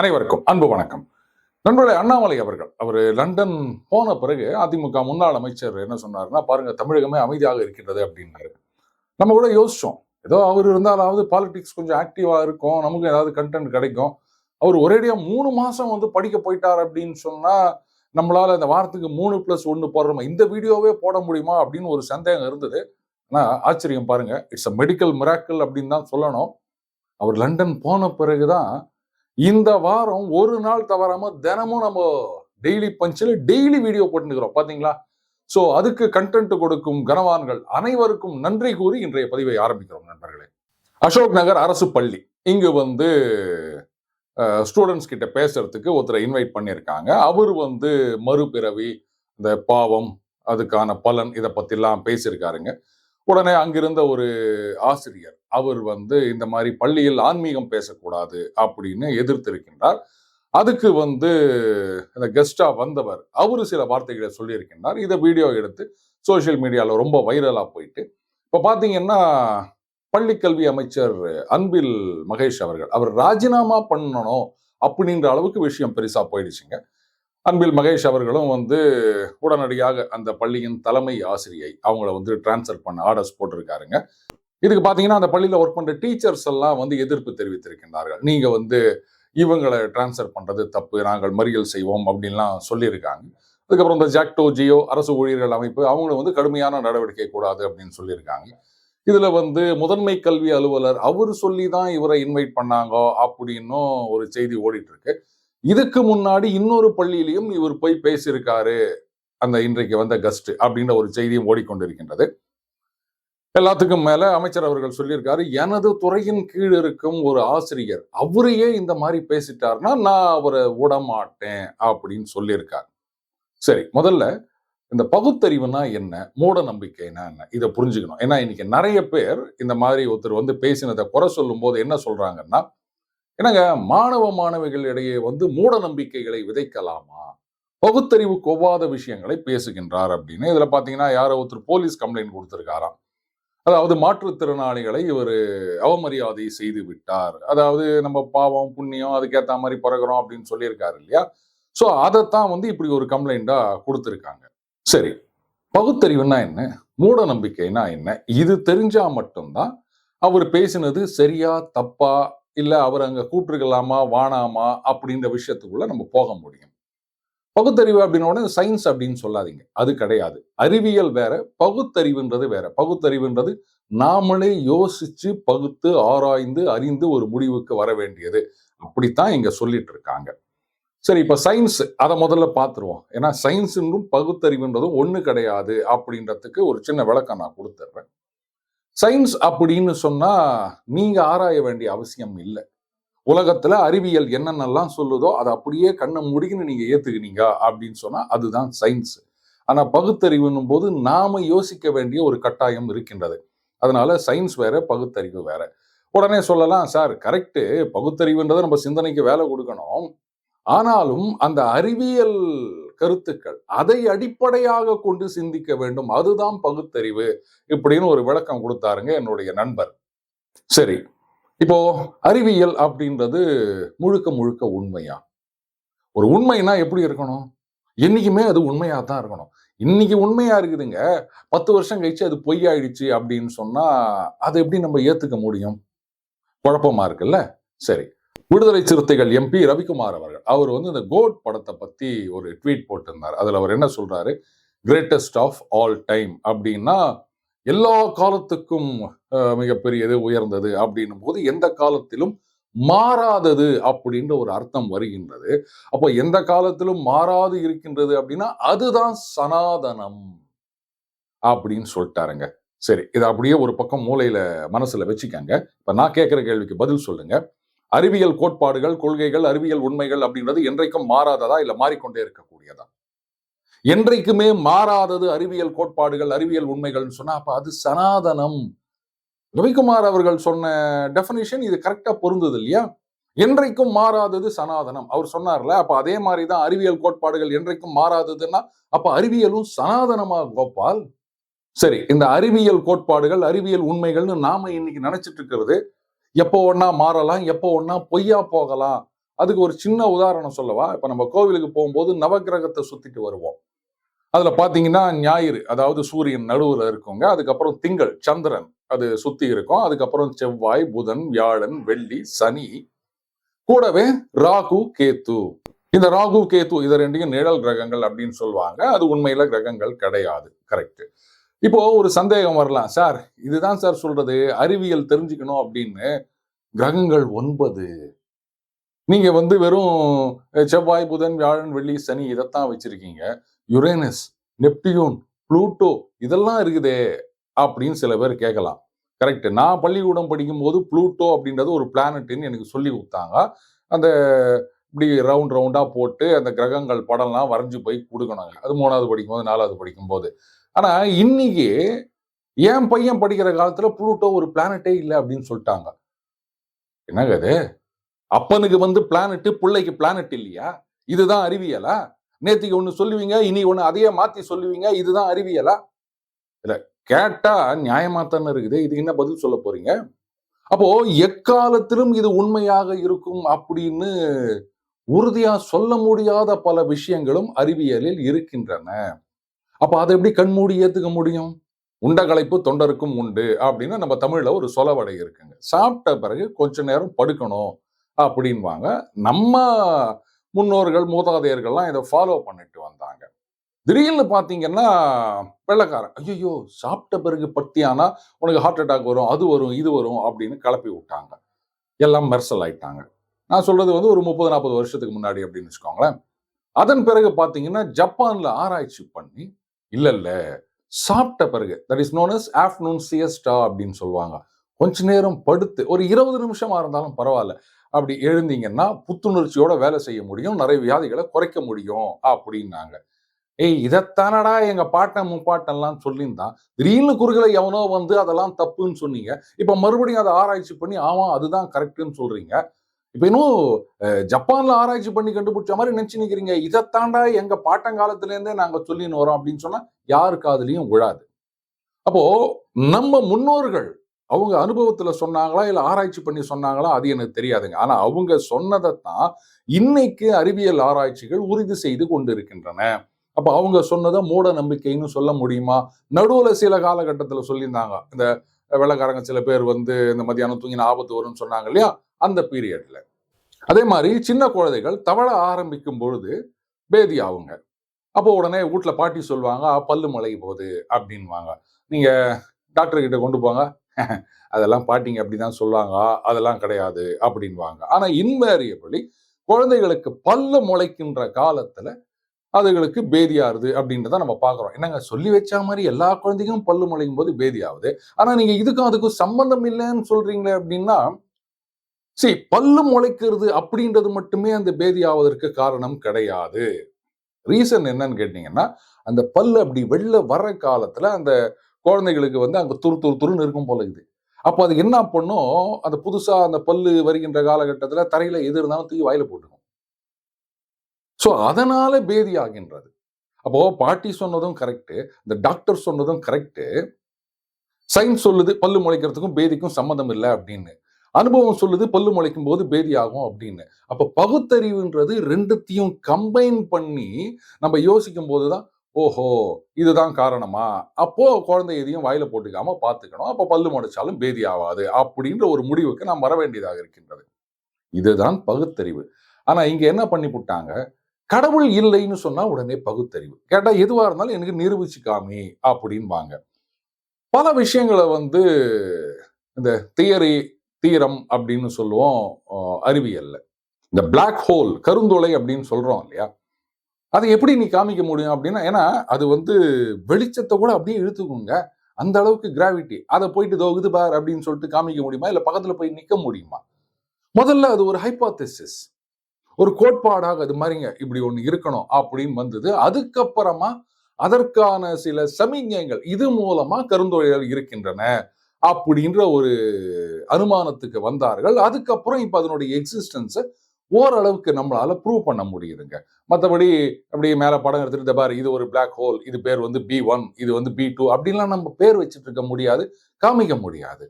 அனைவருக்கும் அன்பு வணக்கம். நண்பர்களே அண்ணாமலை அவர்கள் அவர் லண்டன் போன பிறகு அதிமுக முன்னாள் அமைச்சர் என்ன சொன்னாருன்னா பாருங்க தமிழகமே அமைதியாக இருக்கின்றது அப்படின்னாரு. நம்ம கூட யோசிச்சோம். ஏதோ அவர் இருந்தாலாவது பாலிடிக்ஸ் கொஞ்சம் ஆக்டிவா இருக்கும் நமக்கு ஏதாவது கண்டென்ட் கிடைக்கும். அவர் ஒரேடியா மூணு மாசம் வந்து படிக்க போயிட்டார் அப்படின்னு சொன்னா நம்மளால இந்த வாரத்துக்கு மூணு ப்ளஸ் ஒன்னு போடுறோமா? இந்த வீடியோவே போட முடியுமா? அப்படின்னு ஒரு சந்தேகம் இருந்தது. ஆனால் ஆச்சரியம் பாருங்க. இட்ஸ் அ மெடிக்கல் மிராக்கிள் அப்படின்னு தான் சொல்லணும். அவர் லண்டன் போன பிறகுதான் இந்த வாரம் ஒரு நாள் தவறாம தினமும் நம்ம டெய்லி பஞ்சில் டெய்லி வீடியோ போட்டுக்கிறோம் பாத்தீங்களா? ஸோ அதுக்கு கண்டென்ட் கொடுக்கும் கனவான்கள் அனைவருக்கும் நன்றி கூறி இன்றைய பதிவை ஆரம்பிக்கிறோம் நண்பர்களே. அசோக் நகர் அரசு பள்ளி. இங்கு வந்து ஸ்டூடெண்ட்ஸ் கிட்ட பேசுறதுக்கு ஒருத்தரை இன்வைட் பண்ணியிருக்காங்க. அவர் வந்து மறுபிறவி இந்த பாவம் அதுக்கான பலன் இதை பற்றிலாம் பேசியிருக்காருங்க. உடனே அங்கிருந்த ஒரு ஆசிரியர் அவர் வந்து இந்த மாதிரி பள்ளியில் ஆன்மீகம் பேசக்கூடாது அப்படின்னு எதிர்த்திருக்கின்றார். அதுக்கு வந்து இந்த கெஸ்டா வந்தவர் அவரு சில வார்த்தைகளை சொல்லியிருக்கின்றார். இதை வீடியோ எடுத்து சோஷியல் மீடியாவில் ரொம்ப வைரலா போயிட்டு இப்போ பார்த்தீங்கன்னா பள்ளிக்கல்வி அமைச்சர் அன்பில் மகேஷ் அவர்கள் அவர் ராஜினாமா பண்ணணும் அப்படின்ற அளவுக்கு விஷயம் பெருசா போயிடுச்சுங்க. அன்பில் மகேஷ் அவர்களும் வந்து உடனடியாக அந்த பள்ளியின் தலைமை ஆசிரியை அவங்கள வந்து டிரான்ஸ்ஃபர் பண்ண ஆர்டர்ஸ் போட்டிருக்காருங்க. இதுக்கு பார்த்தீங்கன்னா அந்த பள்ளியில் ஒர்க் பண்ணுற டீச்சர்ஸ் எல்லாம் வந்து எதிர்ப்பு தெரிவித்திருக்கின்றார்கள். நீங்கள் வந்து இவங்களை டிரான்ஸ்ஃபர் பண்ணுறது தப்பு நாங்கள் மறியல் செய்வோம் அப்படின்லாம் சொல்லியிருக்காங்க. அதுக்கப்புறம் இந்த ஜாக்டோ ஜியோ அரசு ஊழியர்கள் அமைப்பு அவங்களும் வந்து கடுமையான நடவடிக்கை கூடாது அப்படின்னு சொல்லியிருக்காங்க. இதில் வந்து முதன்மை கல்வி அலுவலர் அவர் சொல்லி தான் இவரை இன்வைட் பண்ணாங்க அப்படின்னும் ஒரு செய்தி ஓடிட்டு இருக்கு. இதுக்கு முன்னாடி இன்னொரு பள்ளியிலையும் இவர் போய் பேசியிருக்காரு. அந்த இன்றைக்கு வந்த கஸ்ட் அப்படின்ற ஒரு செய்தியும் ஓடிக்கொண்டிருக்கின்றது. எல்லாத்துக்கும் மேல அமைச்சர் அவர்கள் சொல்லியிருக்காரு எனது துறையின் கீழ் இருக்கும் ஒரு ஆசிரியர் அவரையே இந்த மாதிரி பேசிட்டாருன்னா நான் அவரை விடமாட்டேன் அப்படின்னு சொல்லியிருக்காரு. சரி முதல்ல இந்த பகுத்தறிவுனா என்ன? மூட நம்பிக்கைனா என்ன? இதை புரிஞ்சுக்கணும். ஏன்னா இன்னைக்கு நிறைய பேர் இந்த மாதிரி ஒருத்தர் வந்து பேசினதை குறை சொல்லும் போது என்ன சொல்றாங்கன்னா என்னங்க மாணவ மாணவிகள் இடையே வந்து மூட நம்பிக்கைகளை விதைக்கலாமா? பகுத்தறிவு கொவ்வாத விஷயங்களை பேசுகின்றார் அப்படின்னு. இதுல பாத்தீங்கன்னா யாரோ ஒருத்தர் போலீஸ் கம்ப்ளைண்ட் கொடுத்துருக்காராம். அதாவது மாற்றுத்திறனாளிகளை இவர் அவமரியாதை செய்து விட்டார். அதாவது நம்ம பாவம் புண்ணியம் அதுக்கேத்த மாதிரி பிறகுறோம் அப்படின்னு சொல்லியிருக்காரு இல்லையா? ஸோ அதைத்தான் வந்து இப்படி ஒரு கம்ப்ளைண்டா கொடுத்துருக்காங்க. சரி பகுத்தறிவுனா என்ன? மூட நம்பிக்கைனா என்ன? இது தெரிஞ்சா மட்டும்தான் அவர் பேசினது சரியா தப்பா இல்ல அவர் அங்க கூப்பிட்டுருக்கலாமா வானாமா அப்படின்ற விஷயத்துக்குள்ள நம்ம போக முடியும். பகுத்தறிவு அப்படின்ன உடனே சயின்ஸ் அப்படின்னு சொல்லாதீங்க. அது கிடையாது. அறிவியல் வேற பகுத்தறிவுன்றது வேற. பகுத்தறிவுன்றது நாமளே யோசிச்சு பகுத்து ஆராய்ந்து அறிந்து ஒரு முடிவுக்கு வர வேண்டியது. அப்படித்தான் இங்க சொல்லிட்டு இருக்காங்க. சரி இப்ப சயின்ஸ் அதை முதல்ல பார்த்துருவோம். ஏன்னா சயின்ஸுன்றும் பகுத்தறிவுன்றதும் ஒண்ணு கிடையாது அப்படின்றதுக்கு ஒரு சின்ன விளக்கம் நான் கொடுத்துட்றேன் சயின்ஸ் அப்படின்னு சொன்னா நீங்க ஆராய வேண்டிய அவசியம் இல்லை. உலகத்துல அறிவியல் என்னென்னலாம் சொல்லுதோ அதை அப்படியே கண்ணை முடிக்குன்னு நீங்க ஏத்துக்கினீங்க அப்படின்னு சொன்னா அதுதான் சயின்ஸ் ஆனா பகுத்தறிவுன்னும் போது நாம யோசிக்க வேண்டிய ஒரு கட்டாயம் இருக்கின்றது. அதனால சயின்ஸ் வேற பகுத்தறிவு வேற. உடனே சொல்லலாம் சார் கரெக்டு பகுத்தறிவுன்றதை நம்ம சிந்தனைக்கு வேலை கொடுக்கணும். ஆனாலும் அந்த அறிவியல் கருத்துக்கள். அதை அடிப்படையாக கொண்டு சிந்திக்க வேண்டும். அதுதான் பகுத்தறிவு இப்படின்னு ஒரு விளக்கம் கொடுத்தாருங்க என்னுடைய நண்பர். சரி. இப்போ அறிவியல் அப்படின்றது முழுக்க முழுக்க உண்மையா? ஒரு உண்மைனா எப்படி இருக்கணும்? என்னைக்குமே அது உண்மையா தான் இருக்கணும். இன்னைக்கு உண்மையா இருக்குதுங்க. பத்து வருஷம் கழிச்சு அது பொய்யாயிடுச்சு அப்படின்னு சொன்னா அதை எப்படி நம்ம ஏத்துக்க முடியும்? குழப்பமா இருக்குல்ல? சரி. விடுதலை சிறுத்தைகள் எம்பி ரவிக்குமார் அவர்கள். அவர் வந்து இந்த கோட் படத்தை பத்தி ஒரு ட்வீட் போட்டிருந்தார். அதுல அவர் என்ன சொல்றாரு? கிரேட்டஸ்ட் ஆஃப் ஆல் டைம் அப்படின்னா எல்லா காலத்துக்கும் மிகப்பெரியது உயர்ந்தது அப்படின்னும் போது எந்த காலத்திலும் மாறாதது அப்படின்ற ஒரு அர்த்தம் வருகின்றது. அப்போ எந்த காலத்திலும் மாறாது இருக்கின்றது அப்படின்னா அதுதான் சனாதனம் அப்படின்னு சொல்லிட்டாருங்க. சரி இதை அப்படியே ஒரு பக்கம் மூலையில மனசுல வச்சுக்கங்க. இப்ப நான் கேட்கிற கேள்விக்கு பதில் சொல்லுங்க. அறிவியல் கோட்பாடுகள் கொள்கைகள் அறிவியல் உண்மைகள் அப்படின்றது என்றைக்கும் மாறாததா இல்ல மாறிக்கொண்டே இருக்கக்கூடியதா? என்றைக்குமே மாறாதது அறிவியல் கோட்பாடுகள் அறிவியல் உண்மைகள்னு சொன்னா அப்ப அது சனாதனம். ரவிக்குமார் அவர்கள் சொன்ன டெஃபினிஷன் இது கரெக்டா பொருந்தது இல்லையா? என்றைக்கும் மாறாதது சனாதனம். அவர் சொன்னார்ல அப்ப அதே மாதிரிதான் அறிவியல் கோட்பாடுகள் என்றைக்கும் மாறாததுன்னா அப்ப அறிவியலும் சனாதனமா கோபால்? சரி இந்த அறிவியல் கோட்பாடுகள் அறிவியல் உண்மைகள்னு நாம இன்னைக்கு நினைச்சிட்டு இருக்கிறது எப்போ ஒண்ணா மாறலாம் எப்போ ஒண்ணா பொய்யா போகலாம். அதுக்கு ஒரு சின்ன உதாரணம் சொல்லவா? இப்ப நம்ம கோவிலுக்கு போகும்போது நவகிரகத்தை சுத்திட்டு வருவோம். அதுல பாத்தீங்கன்னா ஞாயிறு அதாவது சூரியன் நடுவுல இருக்குங்க. அதுக்கப்புறம் திங்கள் சந்திரன் அது சுத்தி இருக்கும். அதுக்கப்புறம் செவ்வாய் புதன் வியாழன் வெள்ளி சனி. கூடவே ராகு கேத்து. இந்த ராகு கேத்து இது ரெண்டையும் நிழல் கிரகங்கள் அப்படின்னு சொல்லுவாங்க. அது உண்மையில கிரகங்கள் கிடையாது. கரெக்ட் இப்போ ஒரு சந்தேகம் வரலாம். சார் இதுதான் சார் சொல்றது. அறிவியல் தெரிஞ்சுக்கணும் அப்படின்னு. கிரகங்கள் ஒன்பது. நீங்க வந்து வெறும் செவ்வாய் புதன் வியாழன் வெள்ளி சனி இதைத்தான் வச்சிருக்கீங்க. யுரேனஸ் நெப்டியூன் ப்ளூட்டோ இதெல்லாம் இருக்குதே அப்படின்னு சில பேர் கேட்கலாம். கரெக்ட். நான் பள்ளிக்கூடம் படிக்கும்போது ப்ளூட்டோ அப்படின்றது ஒரு பிளானட்னு எனக்கு சொல்லி கொடுத்தாங்க. அந்த இப்படி ரவுண்ட் ரவுண்டா போட்டு அந்த கிரகங்கள் படம்லாம் வரைஞ்சு போய் கொடுக்கணுங்க அது மூணாவது படிக்கும்போது நாலாவது படிக்கும்போது. ஆனா இன்னைக்கு என் பையன் படிக்கிற காலத்துல புளூட்டோ ஒரு பிளானட்டே இல்லை அப்படின்னு சொல்லிட்டாங்க. என்னங்க அது அப்பனுக்கு வந்து பிளானட்டு பிள்ளைக்கு பிளானட் இல்லையா? இதுதான் அறிவியலா? நேத்திக்கு ஒண்ணு சொல்லுவீங்க இனி ஒண்ணு அதையே மாத்தி சொல்லுவீங்க இதுதான் அறிவியலா? இல்ல கேட்டா நியாயமா தானே இருக்குது. இதுக்கு என்ன பதில் சொல்ல போறீங்க? அப்போ எக்காலத்திலும் இது உண்மையாக இருக்கும் அப்படின்னு உறுதியா சொல்ல முடியாத பல விஷயங்களும் அறிவியலில் இருக்கின்றன. அப்போ அதை எப்படி கண்மூடி ஏற்றுக்க முடியும்? உண்டகலைப்பு தொண்டருக்கும் உண்டு அப்படின்னு நம்ம தமிழில் ஒரு சொலவடை இருக்குங்க. சாப்பிட்ட பிறகு கொஞ்ச நேரம் படுக்கணும் அப்படின்வாங்க. நம்ம முன்னோர்கள் மூதாதையர்கள்லாம் இதை ஃபாலோ பண்ணிட்டு வந்தாங்க. திடீர்னு பார்த்தீங்கன்னா வெள்ளக்காரன் ஐயோ சாப்பிட்ட பிறகு பத்தியானா உனக்கு ஹார்ட் அட்டாக் வரும் அது வரும் இது வரும் அப்படின்னு கிளப்பி விட்டாங்க. எல்லாம் மெர்சல் ஆயிட்டாங்க. நான் சொல்றது வந்து ஒரு முப்பது நாற்பது வருஷத்துக்கு முன்னாடி அப்படின்னு வச்சுக்கோங்களேன். அதன் பிறகு பார்த்தீங்கன்னா ஜப்பானில் ஆராய்ச்சி பண்ணி இல்ல இல்ல. சாப்பிட்ட பிறகு that is known as afternoon siesta அப்படின்னு சொல்லுவாங்க. கொஞ்ச நேரம் படுத்து ஒரு இருபது நிமிஷமா இருந்தாலும் பரவாயில்ல. அப்படி எழுந்தீங்கன்னா புத்துணர்ச்சியோட வேலை செய்ய முடியும் நிறைய வியாதிகளை குறைக்க முடியும் அப்படின்னாங்க. ஏய் இதைத்தானடா எங்க பாட்டன் முப்பாட்டன்லாம் சொல்லியிருந்தான் திடீர்னு குறுகளை எவனோ வந்து அதெல்லாம் தப்புன்னு சொன்னீங்க. இப்ப மறுபடியும் அதை ஆராய்ச்சி பண்ணி ஆமா அதுதான் கரெக்டுன்னு சொல்றீங்க. இப்ப இன்னும் அஹ், ஜப்பான்ல ஆராய்ச்சி பண்ணி கண்டுபிடிச்ச மாதிரி நினைச்சு நிக்கிறீங்க. இதைத்தாண்டா எங்க பாட்டங்காலத்துல இருந்தே நாங்க சொல்லின்னு வரோம் அப்படின்னு சொன்னா யாரு காதுலயும் விழாது. அப்போ நம்ம முன்னோர்கள் அவங்க அனுபவத்துல சொன்னாங்களா இல்ல ஆராய்ச்சி பண்ணி சொன்னாங்களா அது எனக்கு தெரியாதுங்க. ஆனா அவங்க சொன்னதைத்தான் இன்னைக்கு அறிவியல் ஆராய்ச்சிகள் உறுதி செய்து கொண்டிருக்கின்றன. அப்ப அவங்க சொன்னதை மூட நம்பிக்கைன்னு சொல்ல முடியுமா? நடுவுல சில காலகட்டத்துல சொல்லியிருந்தாங்க. இந்த வெள்ளக்காரங்க சில பேர் வந்து இந்த மத்தியானம் தூங்கின ஆபத்து வரும்னு சொன்னாங்க இல்லையா? அந்த பீரியட்ல அதே மாதிரி சின்ன குழந்தைகள் தவழ ஆரம்பிக்கும் பொழுது பேதி ஆகுங்க. அப்போ உடனே வீட்டில் பாட்டி சொல்லுவாங்க பல்லு மலை போகுது அப்படின்வாங்க நீங்க டாக்டர் கிட்ட கொண்டு போங்க. அதெல்லாம் பாட்டிங்க அப்படிதான் சொல்லுவாங்க. அதெல்லாம் கிடையாது அப்படின்வாங்க ஆனா இன்வேரியபிளி குழந்தைகளுக்கு பல்லு முளைக்கின்ற காலத்துல அதுகளுக்கு பேதியாருது அப்படின்றத நம்ம பார்க்குறோம். என்னங்க சொல்லி வச்ச மாதிரி எல்லா குழந்தைக்கும் பல்லு முளைக்கும் போது பேதி ஆகுது ஆனால் நீங்க இதுக்கும் அதுக்கும் சம்பந்தம் இல்லைன்னு சொல்றீங்களே அப்படின்னா சரி பல்லு முளைக்கிறது அப்படின்றது மட்டுமே அந்த பேதி ஆவதற்கு காரணம் கிடையாது. ரீசன் என்னன்னு கேட்டீங்கன்னா அந்த பல்லு அப்படி வெளில வர காலத்துல அந்த குழந்தைகளுக்கு வந்து அங்கே துரு துரு துருன்னு இருக்கும் போல இருக்குது. அப்போ அது என்ன பண்ணும்? அந்த புதுசா அந்த பல்லு வருகின்ற காலகட்டத்துல தரையில எது இருந்தாலும் தூக்கி வாயில போட்டுக்கும். ஸோ அதனால் பேதி ஆகின்றது அப்போ பாட்டி சொன்னதும் கரெக்டு இந்த டாக்டர் சொன்னதும் கரெக்டு சயின்ஸ் சொல்லுது பல்லு முளைக்கிறதுக்கும் பேதிக்கும் சம்மந்தம் இல்லை அப்படின்னு. அனுபவம் சொல்லுது பல்லு முளைக்கும் போது பேதி ஆகும் அப்படின்னு. அப்போ பகுத்தறிவுன்றது ரெண்டுத்தையும் கம்பைன் பண்ணி நம்ம யோசிக்கும் போது தான் ஓஹோ இதுதான் காரணமா? அப்போ குழந்தை எதையும் வாயில போட்டுக்காம பார்த்துக்கணும். அப்போ பல்லு முளைச்சாலும் பேதி ஆகாது அப்படின்ற ஒரு முடிவுக்கு நாம் வர வேண்டியதாக இருக்கின்றது. இதுதான் பகுத்தறிவு. ஆனா இங்க என்ன பண்ணி விட்டாங்க கடவுள் இல்லைன்னு சொன்னா உடனே பகுத்தறிவு. கேட்டா எதுவா இருந்தாலும் எனக்கு நிரூபிச்சு காமி அப்படின்வாங்க பல விஷயங்களை வந்து இந்த தியரி தீரம் அப்படின்னு சொல்லுவோம் அறிவியல்ல. இந்த பிளாக் ஹோல் கருந்துளை அப்படின்னு சொல்றோம் இல்லையா? அதை எப்படி நீ காமிக்க முடியும் அப்படின்னா ஏன்னா அது வந்து வெளிச்சத்தை கூட அப்படியே இழுத்துக்குங்க. அந்த அளவுக்கு கிராவிட்டி அதை போயிட்டு தோகுது பார் அப்படின்னு சொல்லிட்டு காமிக்க முடியுமா? இல்லை பக்கத்துல போய் நிற்க முடியுமா? முதல்ல அது ஒரு ஹைபாத்தசிஸ் ஒரு கோட்பாடாக அது மாதிரிங்க இப்படி ஒன்று இருக்கணும் அப்படின்னு வந்தது. அதுக்கப்புறமா அதற்கான சில சமிஞ்ஞைகள் இது மூலமா கருந்தொழில்கள் இருக்கின்றன அப்படின்ற ஒரு அனுமானத்துக்கு வந்தார்கள். அதுக்கப்புறம் இப்போ அதனுடைய எக்ஸிஸ்டன்ஸை ஓரளவுக்கு நம்மளால ப்ரூவ் பண்ண முடியுதுங்க. மற்றபடி அப்படி மேலே படம் எடுத்துட்டு பாரு இது ஒரு பிளாக் ஹோல் இது பேர் வந்து பி ஒன் இது வந்து பி டூ அப்படின்லாம் நம்ம பேர் வச்சுட்டு இருக்க முடியாது காமிக்க முடியாது.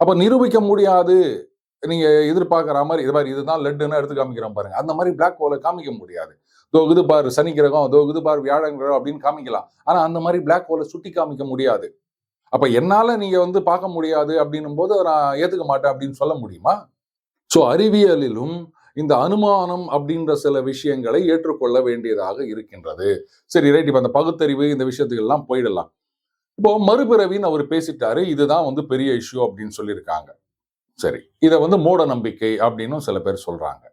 அப்போ நிரூபிக்க முடியாது. நீங்க எதிர்பார்க்குற மாதிரி இது மாதிரி இதுதான் லெட்டுன்னு எடுத்து காமிக்கிறோம் பாருங்க. அந்த மாதிரி பிளாக் ஹோலை காமிக்க முடியாது. இதோ இது சனி கிரகம் இதோ இது பாரு வியாழன் கிரகம் அப்படின்னு காமிக்கலாம். ஆனா அந்த மாதிரி பிளாக் ஹோலை சுட்டி காமிக்க முடியாது. அப்ப என்னால நீங்க வந்து பார்க்க முடியாது அப்படின்னும் போது நான் ஏத்துக்க மாட்டேன் அப்படின்னு சொல்ல முடியுமா? சோ அறிவியலிலும் இந்த அனுமானம் அப்படின்ற சில விஷயங்களை ஏற்றுக்கொள்ள வேண்டியதாக இருக்கின்றது. சரி ரைட் இப்ப அந்த பகுத்தறிவு இந்த விஷயத்துக்கு எல்லாம் போயிடலாம். இப்போ மறுபிறவின்னு அவர் பேசிட்டாரு. இதுதான் வந்து பெரிய இஷ்யூ அப்படின்னு சொல்லியிருக்காங்க. சரி. இதை வந்து மூட நம்பிக்கை அப்படின்னு சில பேர் சொல்றாங்க.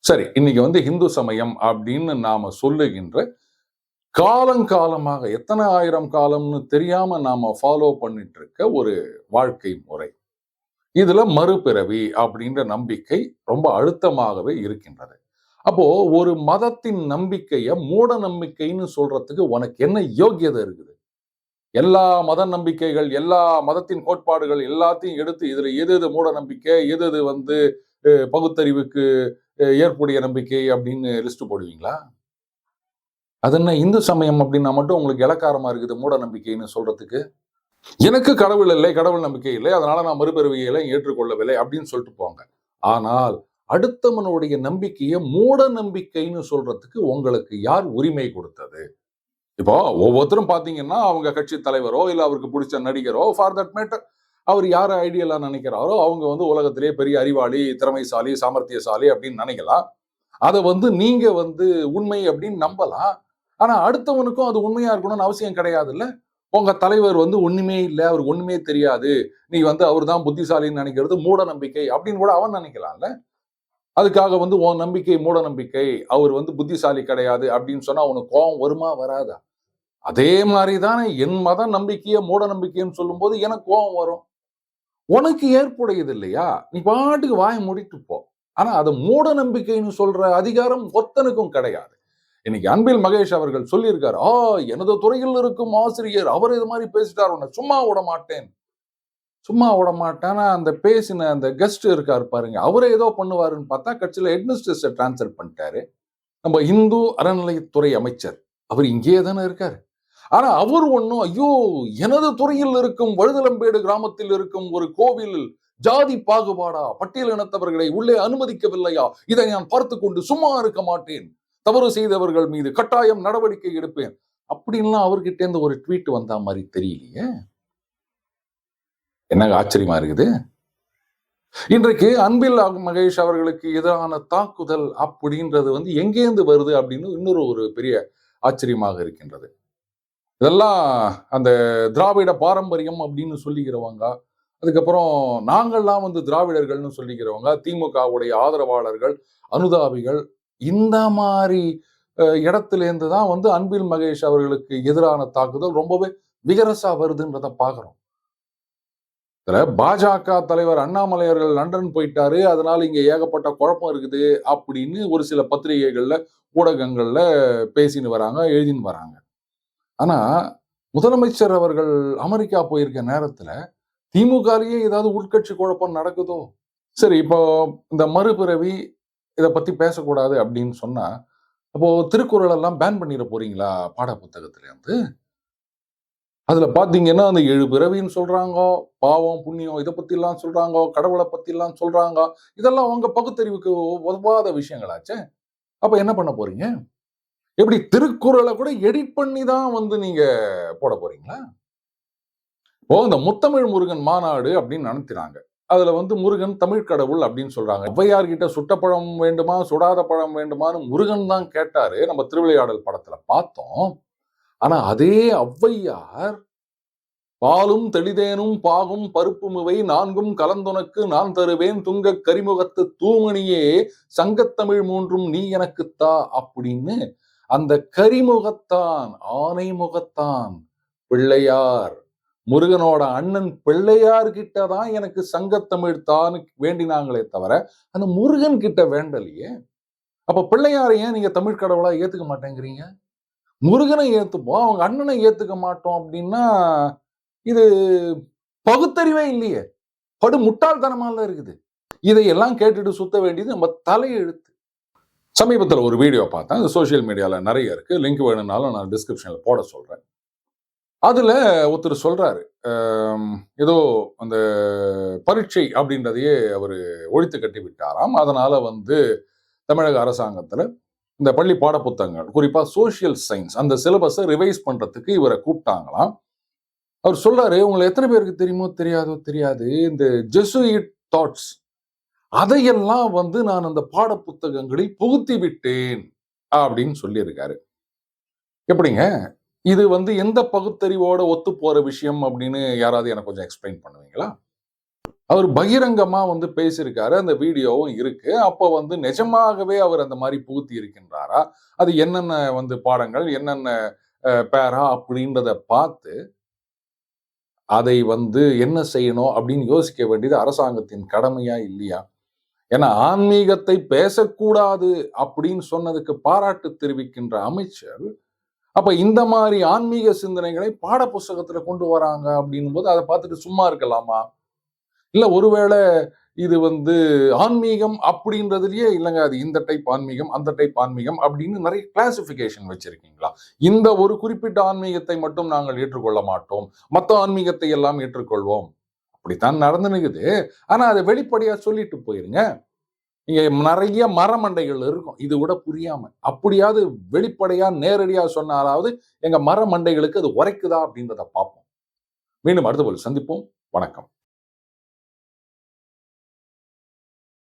சரி இன்னைக்கு வந்து இந்து சமயம் அப்படின்னு நாம சொல்லுகின்ற காலங்காலமாக எத்தனை ஆயிரம் காலம்னு தெரியாம நாம ஃபாலோ பண்ணிட்டு இருக்க ஒரு வாழ்க்கை முறை. இதுல மறுபிறவி அப்படின்ற நம்பிக்கை ரொம்ப அழுத்தமாகவே இருக்கின்றது. அப்போ ஒரு மதத்தின் நம்பிக்கைய மூட நம்பிக்கைன்னு சொல்றதுக்கு உனக்கு என்ன யோகியதை இருக்குது? எல்லா மத நம்பிக்கைகள் எல்லா மதத்தின் கோட்பாடுகள் எல்லாத்தையும் எடுத்து இதுல எது எது மூட நம்பிக்கை எது எது வந்து பகுத்தறிவுக்கு ஏற்புடைய நம்பிக்கை அப்படின்னு லிஸ்ட் போடுவீங்களா? அது என்ன இந்து சமயம் அப்படின்னா மட்டும் உங்களுக்கு இலக்காரமா இருக்குது மூட நம்பிக்கைன்னு சொல்றதுக்கு? எனக்கு கடவுள் இல்லை கடவுள் நம்பிக்கை இல்லை அதனால நான் மறுபிறவிகளை ஏற்றுக்கொள்ளவில்லை அப்படின்னு சொல்லிட்டு போங்க. ஆனால் அடுத்தவனுடைய நம்பிக்கையை மூட நம்பிக்கைன்னு சொல்றதுக்கு உங்களுக்கு யார் உரிமை கொடுத்தது? இப்போ ஒவ்வொருத்தரும் பார்த்தீங்கன்னா அவங்க கட்சி தலைவரோ இல்ல அவருக்கு பிடிச்ச நடிகரோ ஃபார் தட் மேட்டர் அவர் யார் ஐடியலா நினைக்கிறாரோ அவங்க வந்து உலகத்திலே பெரிய அறிவாளி திறமைசாலி சாமர்த்தியசாலி அப்படின்னு நினைக்கலாம். அதை வந்து நீங்க வந்து உண்மை அப்படின்னு நம்பலாம். ஆனா அடுத்தவனுக்கும் அது உண்மையா இருக்கணும்னு அவசியம் கிடையாதுல்ல. உங்க தலைவர் வந்து ஒண்ணுமே இல்லை அவருக்கு ஒண்ணுமே தெரியாது. நீ வந்து அவர் தான் புத்திசாலின்னு நினைக்கிறது மூட நம்பிக்கை அப்படின்னு கூட அவன் நினைக்கலாம்ல. அதுக்காக வந்து உன் நம்பிக்கை மூட நம்பிக்கை. அவர் வந்து புத்திசாலி கிடையாது அப்படின்னு சொன்னா உனக்கு கோபம் வருமா வராதா? அதே மாதிரி தானே என் மத நம்பிக்கையை மூட நம்பிக்கைன்னு சொல்லும்போது எனக்கு கோபம் வரும். உனக்கு ஏற்புடையது இல்லையா நீ பாட்டுக்கு வாயை மூடிட்டு போ. ஆனா அதை மூட நம்பிக்கைன்னு சொல்ற அதிகாரம் ஒத்தனுக்கும் கிடையாது. இன்னைக்கு அன்பில் மகேஷ் அவர்கள் சொல்லியிருக்காரு ஆ எனது துறையில் இருக்கும் ஆசிரியர் அவர் இது மாதிரி பேசிட்டார். உன்னை சும்மா விட மாட்டேன். சும்மா விட மாட்டேன்னா அந்த பேசின அந்த கெஸ்ட் இருக்காரு பாருங்க அவரே ஏதோ பண்ணுவாருன்னு பார்த்தா கட்சியில ஹெட்மிஸ்டர்ஸை டிரான்ஸ்ஃபர் பண்ணிட்டாரு. நம்ம இந்து அறநிலையத்துறை அமைச்சர் அவர் இங்கேயே தானே இருக்காரு. ஆனா அவர் ஒன்றும் ஐயோ எனது துறையில் இருக்கும் வழுதலம்பேடு கிராமத்தில் இருக்கும் ஒரு கோவில் ஜாதி பாகுபாடா பட்டியல் இனத்தவர்களை உள்ளே அனுமதிக்கவில்லையா? இதை நான் பார்த்து கொண்டு சும்மா இருக்க மாட்டேன். தவறு செய்தவர்கள் மீது கட்டாயம் நடவடிக்கை எடுப்பேன். அப்படின்லாம் அவர்கிட்ட இருந்து ஒரு ட்வீட் வந்தா மாதிரி தெரியலையே. என்னங்க ஆச்சரியமா இருக்குது? இன்றைக்கு அன்பில் மகேஷ் அவர்களுக்கு எதிரான தாக்குதல் அப்படின்றது வந்து எங்கேருந்து வருது அப்படின்னு இன்னொரு ஒரு பெரிய ஆச்சரியமாக இருக்கின்றது. இதெல்லாம் அந்த திராவிட பாரம்பரியம் அப்படின்னு சொல்லிக்கிறவங்க அதுக்கப்புறம் நாங்கள்லாம் வந்து திராவிடர்கள்னு சொல்லிக்கிறவங்க திமுகவுடைய ஆதரவாளர்கள் அனுதாபிகள் இந்த மாதிரி இடத்துலேருந்து தான் வந்து அன்பில் மகேஷ் அவர்களுக்கு எதிரான தாக்குதல் ரொம்பவே விகரசா வருதுன்றத பாக்குறோம். இதில் பாஜக தலைவர் அண்ணாமலை அவர்கள் லண்டன் போயிட்டாரு அதனால இங்க ஏகப்பட்ட குழப்பம் இருக்குது அப்படின்னு ஒரு சில பத்திரிகைகள்ல ஊடகங்கள்ல பேசின்னு வராங்க எழுதின்னு வராங்க. ஆனா முதலமைச்சர் அவர்கள் அமெரிக்கா போயிருக்க நேரத்துல திமுகலேயே ஏதாவது உட்கட்சி குழப்பம் நடக்குதோ? சரி இப்போ இந்த மறுபிறவி இதை பத்தி பேசக்கூடாது அப்படின்னு சொன்னா அப்போ திருக்குறள் எல்லாம் பேன் பண்ணிட போறீங்களா பாட புத்தகத்துல இருந்து? அதுல பாத்தீங்கன்னா அந்த ஏழு பிறவின்னு சொல்றாங்க பாவம் புண்ணியம் இதை பத்தி எல்லாம் சொல்றாங்க கடவுளை பத்தி எல்லாம் சொல்றாங்க இதெல்லாம் அவங்க பகுத்தறிவுக்கு உதவாத விஷயங்களாச்சே? அப்ப என்ன பண்ண போறீங்க? எப்படி திருக்குறளை கூட எடிட் பண்ணி தான் வந்து நீங்க போட போறீங்களா? இப்போ இந்த முத்தமிழ் முருகன் மாநாடு அப்படின்னு நடத்தினாங்க அதுல வந்து முருகன் தமிழ் கடவுள் அப்படின்னு சொல்றாங்க. ஔவையார் கிட்ட வேண்டுமா சுடாத பழம் வேண்டுமான்னு முருகன் தான் கேட்டாரு. நம்ம திருவிளையாடல் படத்துல பார்த்தோம். ஆனா அதே ஔவையார் பாலும் தெளிதேனும் பாகும் பருப்புமுவை நான்கும் கலந்துனக்கு நான் தருவேன் துங்கக் கரிமுகத்து தூமணியே சங்கத்தமிழ் மூன்றும் நீ எனக்கு தா அப்படின்னு அந்த கரிமுகத்தான் ஆனை முகத்தான் பிள்ளையார். முருகனோட அண்ணன் பிள்ளையார் கிட்ட தான் எனக்கு சங்கத்தமிழ் தான் வேண்டினாங்களே தவிர அந்த முருகன் கிட்ட வேண்டலையே. அப்ப பிள்ளையாரை ஏன் நீங்க தமிழ் கடவுளா ஏத்துக்க மாட்டேங்கிறீங்க? முருகனை ஏத்துப்போம் அவங்க அண்ணனை ஏத்துக்க மாட்டோம் அப்படின்னா இது பகுத்தறிவே இல்லையே. படு முட்டாள்தனமால இருக்குது. இதையெல்லாம் கேட்டுட்டு சுத்த வேண்டியது நம்ம தலையெழுத்து. சமீபத்தில் ஒரு வீடியோ பார்த்தேன். அது சோஷியல் மீடியாவில் நிறைய இருக்குது லிங்க் வேணும்னாலும் நான் டிஸ்கிரிப்ஷனில் போட சொல்கிறேன் அதில் ஒருத்தர் சொல்கிறாரு ஏதோ அந்த பரீட்சை அப்படின்றதையே அவர் ஒழித்து கட்டி விட்டாராம். அதனால் வந்து தமிழக அரசாங்கத்தில் இந்த பள்ளி பாடப்புத்தகங்கள் குறிப்பாக சோஷியல் சயின்ஸ் அந்த சிலபஸை ரிவைஸ் பண்ணுறதுக்கு இவரை கூப்பிட்டாங்களாம். அவர் சொல்கிறாரு உங்களை எத்தனை பேருக்கு தெரியுமோ தெரியாதோ தெரியாது. இந்த ஜெசுயிட் தாட்ஸ் அதையெல்லாம் வந்து நான் அந்த பாடப்புத்தகங்களில் புகுத்தி விட்டேன் அப்படின்னு சொல்லியிருக்காரு. எப்படிங்க? இது வந்து எந்த பகுத்தறிவோட ஒத்து போற விஷயம் அப்படின்னு யாராவது எனக்கு கொஞ்சம் எக்ஸ்பிளைன் பண்ணுவீங்களா? அவர் பகிரங்கமா வந்து பேசியிருக்காரு. அந்த வீடியோவும் இருக்கு. அப்போ வந்து நிஜமாகவே அவர் அந்த மாதிரி புகுத்தி இருக்கின்றாரா? அது என்னென்ன வந்து பாடங்கள் என்னென்ன பேரா அப்படின்றத பார்த்து அதை வந்து என்ன செய்யணும் அப்படின்னு யோசிக்க வேண்டியது அரசாங்கத்தின் கடமையா இல்லையா? ஏன்னா ஆன்மீகத்தை பேசக்கூடாது அப்படின்னு சொன்னதுக்கு பாராட்டு தெரிவிக்கின்ற அமைச்சர் அப்ப இந்த மாதிரி ஆன்மீக சிந்தனைகளை பாட புஸ்தகத்துல கொண்டு வராங்க அப்படின்னும் போது அதை பார்த்துட்டு சும்மா இருக்கலாமா? இல்ல ஒருவேளை இது வந்து ஆன்மீகம் அப்படின்றதுலயே இல்லைங்க அது இந்த டைப் ஆன்மீகம் அந்த டைப் ஆன்மீகம் அப்படின்னு நிறைய கிளாசிபிகேஷன் வச்சிருக்கீங்களா? இந்த ஒரு குறிப்பிட்ட ஆன்மீகத்தை மட்டும் நாங்கள் ஏற்றுக்கொள்ள மாட்டோம். மற்ற ஆன்மீகத்தை எல்லாம் ஏற்றுக்கொள்வோம். அப்படித்தான் நடந்துனுக்குது ஆனா அதை வெளிப்படையாக சொல்லிட்டு போயிருங்க. இங்கே நிறைய மரமண்டைகள் இருக்கும். இது கூட புரியாம. அப்படியாவது வெளிப்படையாக நேரடியாக சொன்னாலாவது எங்க மரமண்டைகளுக்கு அது உரைக்குதா அப்படின்றத பார்ப்போம். மீண்டும் அடுத்த போல் சந்திப்போம். வணக்கம்.